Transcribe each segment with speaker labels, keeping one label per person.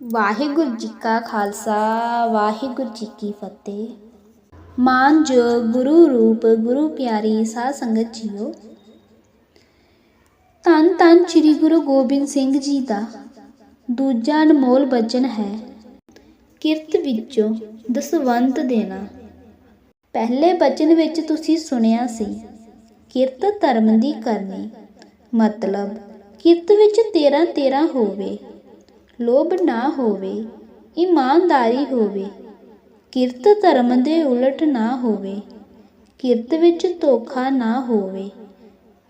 Speaker 1: ਵਾਹਿਗੁਰੂ ਜੀ ਕਾ ਖਾਲਸਾ, ਵਾਹਿਗੁਰੂ ਜੀ ਕੀ ਫਤਿਹ। ਮਾਨਯੋਗ ਗੁਰੂ ਰੂਪ, ਗੁਰੂ ਪਿਆਰੀ ਸਾਧ ਸੰਗਤ ਜੀਓ। ਧੰਨ ਧੰਨ ਸ੍ਰੀ ਗੁਰੂ ਗੋਬਿੰਦ ਸਿੰਘ ਜੀ ਦਾ ਦੂਜਾ ਅਨਮੋਲ ਬਚਨ ਹੈ, ਕਿਰਤ ਵਿੱਚੋਂ ਦਸਵੰਤ ਦੇਣਾ। ਪਹਿਲੇ ਬਚਨ ਵਿੱਚ ਤੁਸੀਂ ਸੁਣਿਆ ਸੀ, ਕਿਰਤ ਧਰਮ ਦੀ ਕਰਨੀ। ਮਤਲਬ, ਕਿਰਤ ਵਿੱਚ ਤੇਰਾ ਤੇਰਾ ਹੋਵੇ। ਲੋਭ ਨਾ ਹੋਵੇ, ਇਮਾਨਦਾਰੀ ਹੋਵੇ, ਕਿਰਤ ਧਰਮ ਦੇ ਉਲਟ ਨਾ ਹੋਵੇ, ਕਿਰਤ ਵਿੱਚ ਧੋਖਾ ਨਾ ਹੋਵੇ,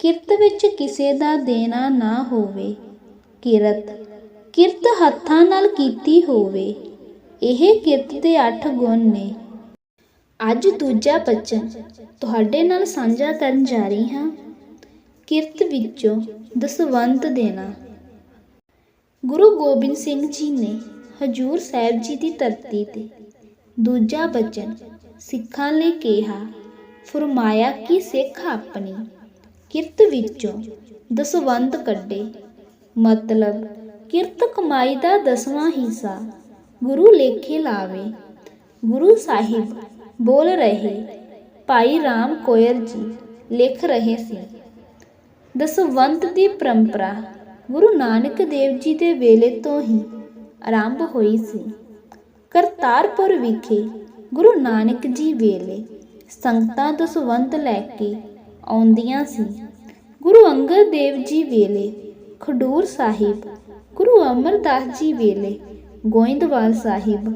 Speaker 1: ਕਿਰਤ ਵਿੱਚ ਕਿਸੇ ਦਾ ਦੇਣਾ ਨਾ ਹੋਵੇ, ਕਿਰਤ ਕਿਰਤ ਹੱਥਾਂ ਨਾਲ ਕੀਤੀ ਹੋਵੇ, ਇਹ ਕਿਰਤ ਦੇ 8 ਗੁਣ ਨੇ। ਅੱਜ ਦੂਜਾ ਬਚਨ, ਤੁਹਾਡੇ ਨਾਲ ਸਾਂਝਾ ਕਰਨ ਜਾ ਰਹੀ ਹਾਂ। ਕਿਰਤ ਵਿੱਚੋਂ ਦਸਵੰਤ ਦੇਣਾ। ਗੁਰੂ ਗੋਬਿੰਦ ਸਿੰਘ ਜੀ ਨੇ ਹਜੂਰ ਸਾਹਿਬ ਜੀ ਦੀ ਧਰਤੀ ਤੇ ਦੂਜਾ ਬਚਨ ਸਿੱਖਾਂ ਲਈ ਕਿਹਾ, ਫਰਮਾਇਆ ਕਿ ਸਿੱਖ ਆਪਣੀ ਕਿਰਤ ਵਿੱਚੋਂ ਦਸਵੰਤ ਕੱਢੇ। ਮਤਲਬ ਕਿਰਤ ਕਮਾਈ ਦਾ ਦਸਵਾਂ ਹਿੱਸਾ ਗੁਰੂ ਲੇਖੇ ਲਾਵੇ। ਗੁਰੂ ਸਾਹਿਬ ਬੋਲ ਰਹੇ, ਭਾਈ ਰਾਮ ਕੋਇਰ ਜੀ, ਲਿਖ ਰਹੇ ਸੀ। ਦਸਵੰਤ ਦੀ ਪਰੰਪਰਾ ਗੁਰੂ ਨਾਨਕ ਦੇਵ ਜੀ ਦੇ ਵੇਲੇ ਤੋਂ ਹੀ ਆਰੰਭ ਹੋਈ ਸੀ। ਕਰਤਾਰਪੁਰ ਵਿਖੇ ਗੁਰੂ ਨਾਨਕ ਜੀ ਵੇਲੇ ਸੰਗਤਾਂ ਦਸਵੰਤ ਲੈ ਕੇ ਆਉਂਦੀਆਂ ਸੀ। ਗੁਰੂ ਅੰਗਦ ਦੇਵ ਜੀ ਵੇਲੇ ਖਡੂਰ ਸਾਹਿਬ, ਗੁਰੂ ਅਮਰਦਾਸ ਜੀ ਵੇਲੇ ਗੋਇੰਦਵਾਲ ਸਾਹਿਬ,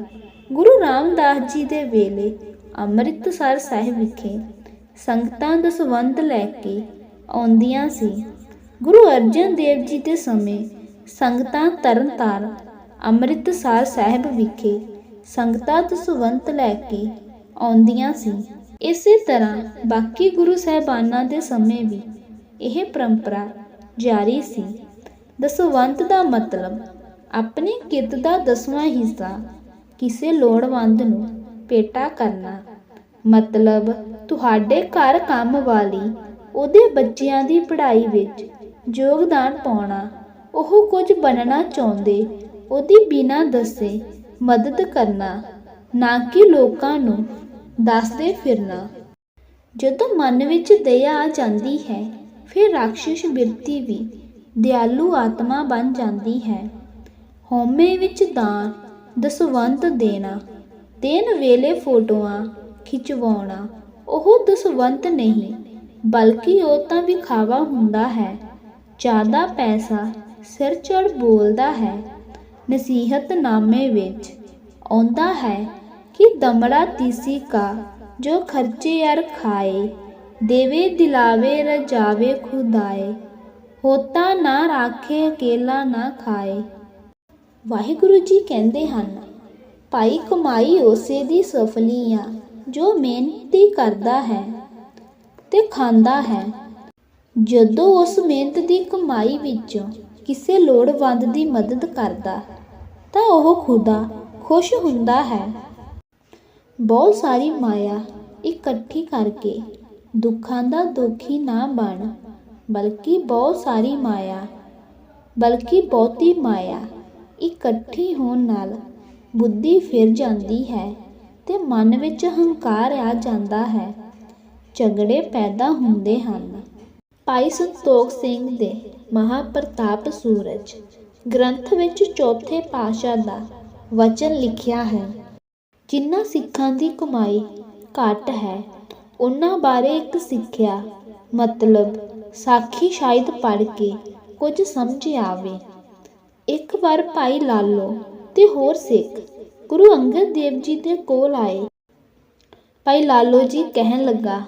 Speaker 1: ਗੁਰੂ ਰਾਮਦਾਸ ਜੀ ਦੇ ਵੇਲੇ ਅੰਮ੍ਰਿਤਸਰ ਸਾਹਿਬ ਵਿਖੇ ਸੰਗਤਾਂ ਦਸਵੰਤ ਲੈ ਕੇ ਆਉਂਦੀਆਂ ਸੀ। ਗੁਰੂ ਅਰਜਨ ਦੇਵ ਜੀ ਦੇ ਸਮੇਂ ਸੰਗਤਾਂ ਤਰਨਤਾਰਨ ਅੰਮ੍ਰਿਤਸਰ ਸਾਹਿਬ ਵਿਖੇ ਸੰਗਤਾਂ ਦਸਵੰਤ ਲੈ ਕੇ ਆਉਂਦੀਆਂ ਸੀ। ਇਸੇ ਤਰ੍ਹਾਂ ਬਾਕੀ ਗੁਰੂ ਸਾਹਿਬਾਨਾਂ ਦੇ ਸਮੇਂ ਵੀ ਇਹ ਪਰੰਪਰਾ ਜਾਰੀ ਸੀ। ਦਸਵੰਤ ਦਾ ਮਤਲਬ ਆਪਣੀ ਕਿਰਤ ਦਾ ਦਸਵਾਂ ਹਿੱਸਾ ਕਿਸੇ ਲੋੜਵੰਦ ਨੂੰ ਪੇਟਾ ਕਰਨਾ। ਮਤਲਬ ਤੁਹਾਡੇ ਘਰ ਕੰਮ ਵਾਲੀ ਉਹਦੇ ਬੱਚਿਆਂ ਦੀ ਪੜ੍ਹਾਈ ਵਿੱਚ ਯੋਗਦਾਨ ਪਾਉਣਾ, ਉਹ ਕੁਝ ਬਣਨਾ ਚਾਹੁੰਦੇ, ਉਹਦੀ ਬਿਨਾਂ ਦੱਸੇ ਮਦਦ ਕਰਨਾ, ਨਾ ਕਿ ਲੋਕਾਂ ਨੂੰ ਦੱਸਦੇ ਫਿਰਨਾ। ਜਦੋਂ ਮਨ ਵਿੱਚ ਦਇਆ ਆ ਜਾਂਦੀ ਹੈ, ਫਿਰ ਰਾਖਸ਼ ਬਿਰਤੀ ਵੀ ਦਿਆਲੂ ਆਤਮਾ ਬਣ ਜਾਂਦੀ ਹੈ। ਹਉਮੈ ਵਿੱਚ ਦਾਨ, ਦਸਵੰਤ ਦੇਣਾ, ਦੇਣ ਵੇਲੇ ਫੋਟੋਆਂ ਖਿਚਵਾਉਣਾ, ਉਹ ਦਸਵੰਤ ਨਹੀਂ, ਬਲਕਿ ਉਹ ਤਾਂ ਵਿਖਾਵਾ ਹੁੰਦਾ ਹੈ। ਜ਼ਿਆਦਾ ਪੈਸਾ ਸਿਰ ਚੜ੍ਹ ਬੋਲਦਾ ਹੈ ਨਸੀਹਤਨਾਮੇ ਵਿੱਚ ਆਉਂਦਾ ਹੈ ਕਿ ਦਮੜਾ ਤੀਸੀ ਕਾ ਜੋ ਖਰਚੇ ਯਾਰ ਖਾਏ, ਦੇਵੇ ਦਿਲਾਵੇ ਰਜਾਵੇ ਖੁਦਾਏ, ਹੋਤਾ ਨਾ ਰਾਖੇ ਅਕੇਲਾ ਨਾ ਖਾਏ। ਵਾਹਿਗੁਰੂ ਜੀ ਕਹਿੰਦੇ ਹਨ, ਭਾਈ ਕਮਾਈ ਉਸੇ ਦੀ ਸਫਲੀ ਆ ਜੋ ਮਿਹਨਤੀ ਕਰਦਾ ਹੈ ਤੇ ਖਾਂਦਾ ਹੈ। ਜਦੋਂ ਉਸ ਮਿਹਨਤ ਦੀ ਕਮਾਈ ਵਿੱਚੋਂ ਕਿਸੇ ਲੋੜਵੰਦ ਦੀ ਮਦਦ ਕਰਦਾ, ਤਾਂ ਉਹ ਖੁਦਾ ਖੁਸ਼ ਹੁੰਦਾ ਹੈ। ਬਹੁਤ ਸਾਰੀ ਮਾਇਆ ਇਕੱਠੀ ਕਰਕੇ ਦੁੱਖਾਂ ਦਾ ਦੁਖੀ ਨਾ ਬਣ, ਬਲਕਿ ਬਹੁਤ ਸਾਰੀ ਮਾਇਆ, ਬਲਕਿ ਬਹੁਤੀ ਮਾਇਆ ਇਕੱਠੀ ਹੋਣ ਨਾਲ ਬੁੱਧੀ ਫਿਰ ਜਾਂਦੀ ਹੈ ਤੇ ਮਨ ਵਿੱਚ ਹੰਕਾਰ ਆ ਜਾਂਦਾ ਹੈ। ਝਗੜੇ ਪੈਦਾ ਹੁੰਦੇ ਹਨ। ਭਾਈ ਸੰਤੋਖ ਸਿੰਘ ਦੇ ਮਹਾਪ੍ਰਤਾਪ ਸੂਰਜ ਗ੍ਰੰਥ ਵਿੱਚ ਚੌਥੇ ਪਾਸ਼ਾ ਦਾ ਵਚਨ ਲਿਖਿਆ ਹੈ, ਜਿਨ੍ਹਾਂ ਸਿੱਖਾਂ ਦੀ ਕਮਾਈ ਘੱਟ ਹੈ, ਉਹਨਾਂ ਬਾਰੇ ਇੱਕ ਸਿੱਖਿਆ, ਮਤਲਬ ਸਾਖੀ ਸ਼ਾਇਦ ਪੜ੍ਹ ਕੇ ਕੁਝ ਸਮਝ ਆਵੇ। ਇੱਕ ਵਾਰ ਭਾਈ ਲਾਲੋ ਤੇ ਹੋਰ ਸਿੱਖ ਗੁਰੂ ਅੰਗਦ ਦੇਵ ਜੀ ਦੇ ਕੋਲ ਆਏ। ਭਾਈ ਲਾਲੋ ਜੀ ਕਹਿਣ ਲੱਗਾ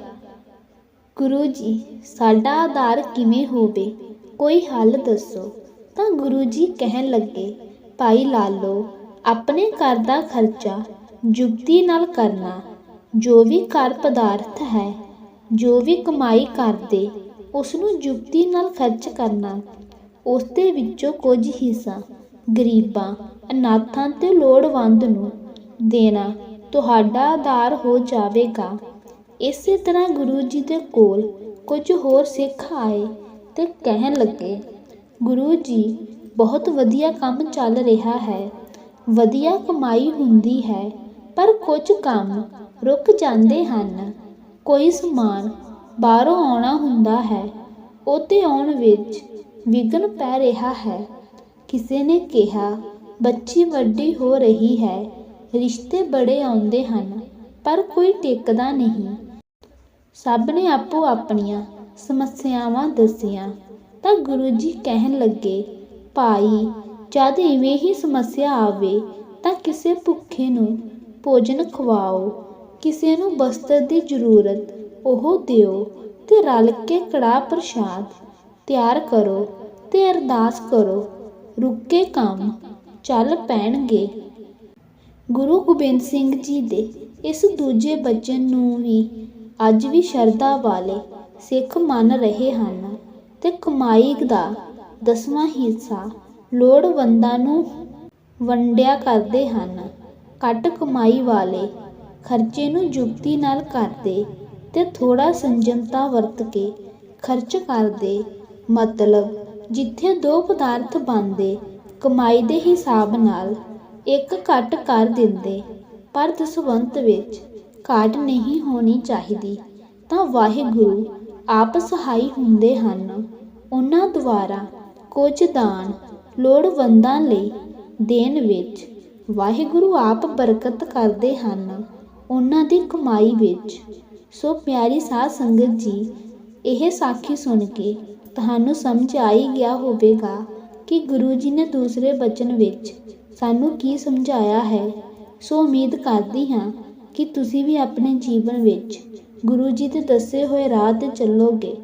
Speaker 1: ਗੁਰੂ ਜੀ, ਸਾਡਾ ਆਧਾਰ ਕਿਵੇਂ ਹੋਵੇ? ਕੋਈ ਹੱਲ ਦੱਸੋ। ਤਾਂ ਗੁਰੂ ਜੀ ਕਹਿਣ ਲੱਗੇ, ਭਾਈ ਲਾਲੋ, ਆਪਣੇ ਘਰ ਦਾ ਖਰਚਾ ਜੁਗਤੀ ਨਾਲ ਕਰਨਾ। ਜੋ ਵੀ ਘਰ ਪਦਾਰਥ ਹੈ, ਜੋ ਵੀ ਕਮਾਈ ਕਰਦੇ ਉਸ ਨੂੰ ਜੁਗਤੀ ਨਾਲ ਖਰਚ ਕਰਨਾ। ਉਸ ਦੇ ਵਿੱਚੋਂ ਕੁਝ ਹਿੱਸਾ ਗਰੀਬਾਂ, ਅਨਾਥਾਂ ਤੇ ਲੋੜਵੰਦ ਨੂੰ ਦੇਣਾ। ਤੁਹਾਡਾ ਆਧਾਰ ਹੋ ਜਾਵੇਗਾ। ਇਸੇ ਤਰ੍ਹਾਂ ਗੁਰੂ ਜੀ ਦੇ ਕੋਲ ਕੁਝ ਹੋਰ ਸਿੱਖ ਆਏ ਤੇ ਕਹਿਣ ਲੱਗੇ, ਗੁਰੂ ਜੀ, ਬਹੁਤ ਵਧੀਆ ਕੰਮ ਚੱਲ ਰਿਹਾ ਹੈ। ਵਧੀਆ ਕਮਾਈ ਹੁੰਦੀ ਹੈ, ਪਰ ਕੁਝ ਕੰਮ ਰੁਕ ਜਾਂਦੇ ਹਨ। ਕੋਈ ਸਮਾਨ ਬਾਹਰੋਂ ਆਉਣਾ ਹੁੰਦਾ ਹੈ, ਉਹਦੇ ਆਉਣ ਵਿੱਚ ਵਿਘਨ ਪੈ ਰਿਹਾ ਹੈ। ਕਿਸੇ ਨੇ ਕਿਹਾ, ਬੱਚੀ ਵੱਡੀ ਹੋ ਰਹੀ ਹੈ। ਰਿਸ਼ਤੇ ਬੜੇ ਆਉਂਦੇ ਹਨ, ਪਰ ਕੋਈ ਟਿਕਦਾ ਨਹੀਂ। ਸਭ ਨੇ ਆਪੋ ਆਪਣੀਆਂ ਸਮੱਸਿਆਵਾਂ ਦੱਸੀਆਂ। ਤਾਂ ਗੁਰੂ ਜੀ ਕਹਿਣ ਲੱਗੇ, ਭਾਈ, ਜਦ ਇਵੇਂ ਹੀ ਸਮੱਸਿਆ ਆਵੇ, ਤਾਂ ਕਿਸੇ ਭੁੱਖੇ ਨੂੰ ਭੋਜਨ ਖਵਾਓ। ਕਿਸੇ ਨੂੰ ਬਸਤਰ ਦੀ ਜ਼ਰੂਰਤ, ਉਹ ਦਿਓ ਤੇ ਰਲ ਕੇ ਕੜਾਹ ਪ੍ਰਸ਼ਾਦ ਤਿਆਰ ਕਰੋ ਤੇ ਅਰਦਾਸ ਕਰੋ, ਰੁੱਕੇ ਕੰਮ, ਚੱਲ ਪੈਣਗੇ। ਗੁਰੂ ਗੋਬਿੰਦ ਸਿੰਘ ਜੀ ਦੇ ਇਸ ਦੂਜੇ ਬਚਨ ਨੂੰ ਵੀ ਅੱਜ ਵੀ ਸ਼ਰਧਾ ਵਾਲੇ ਸਿੱਖ ਮੰਨ ਰਹੇ ਹਨ ਤੇ ਕਮਾਈ ਦਾ ਦਸਵਾਂ ਹਿੱਸਾ ਲੋੜਵੰਦਾਂ ਨੂੰ ਵੰਡਿਆ ਕਰਦੇ ਹਨ। ਘੱਟ ਕਮਾਈ ਵਾਲੇ ਖਰਚੇ ਨੂੰ ਯੁਕਤੀ ਨਾਲ ਕਰਦੇ ਤੇ ਥੋੜਾ ਸੰਜਮਤਾ ਵਰਤ ਕੇ ਖਰਚ ਕਰਦੇ। ਮਤਲਬ ਜਿੱਥੇ ਦੋ ਪਦਾਰਥ ਬਣਦੇ, ਕਮਾਈ ਦੇ ਹਿਸਾਬ ਨਾਲ ਇੱਕ ਘੱਟ ਕਰ ਦਿੰਦੇ, ਪਰ ਦਸਵੰਤ ਵਿੱਚ ਘਾਟ ਨਹੀਂ ਹੋਣੀ ਚਾਹੀਦੀ, ਤਾਂ ਵਾਹਿਗੁਰੂ ਆਪ ਸਹਾਈ ਹੁੰਦੇ ਹਨ। ਉਹਨਾਂ ਦੁਆਰਾ ਕੁਝ ਦਾਨ ਲੋੜਵੰਦਾਂ ਲਈ ਦੇਣ ਵਿੱਚ ਵਾਹਿਗੁਰੂ ਆਪ ਬਰਕਤ ਕਰਦੇ ਹਨ। ਉਹਨਾਂ ਦੀ ਕਮਾਈ ਵਿੱਚ, ਸੋ ਪਿਆਰੀ ਸਾਧ ਸੰਗਤ ਜੀ, ਇਹ ਸਾਖੀ ਸੁਣ ਕੇ ਤੁਹਾਨੂੰ ਸਮਝ ਆਈ ਗਿਆ ਹੋਵੇਗਾ ਕਿ ਗੁਰੂ ਜੀ ਨੇ ਦੂਸਰੇ ਬਚਨ ਵਿੱਚ ਸਾਨੂੰ ਕੀ ਸਮਝਾਇਆ ਹੈ। ਸੋ ਉਮੀਦ ਕਰਦੀ ਹਾਂ ਕਿ ਤੁਸੀਂ ਵੀ ਆਪਣੇ ਜੀਵਨ ਵਿੱਚ ਗੁਰੂ ਜੀ ਦੇ ਦੱਸੇ ਹੋਏ ਰਾਹ ਤੇ ਚੱਲੋਗੇ।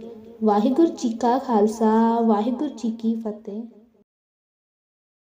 Speaker 1: ਵਾਹਿਗੁਰੂ ਜੀ ਕਾ ਖਾਲਸਾ, ਵਾਹਿਗੁਰੂ ਜੀ ਕੀ ਫਤਿਹ।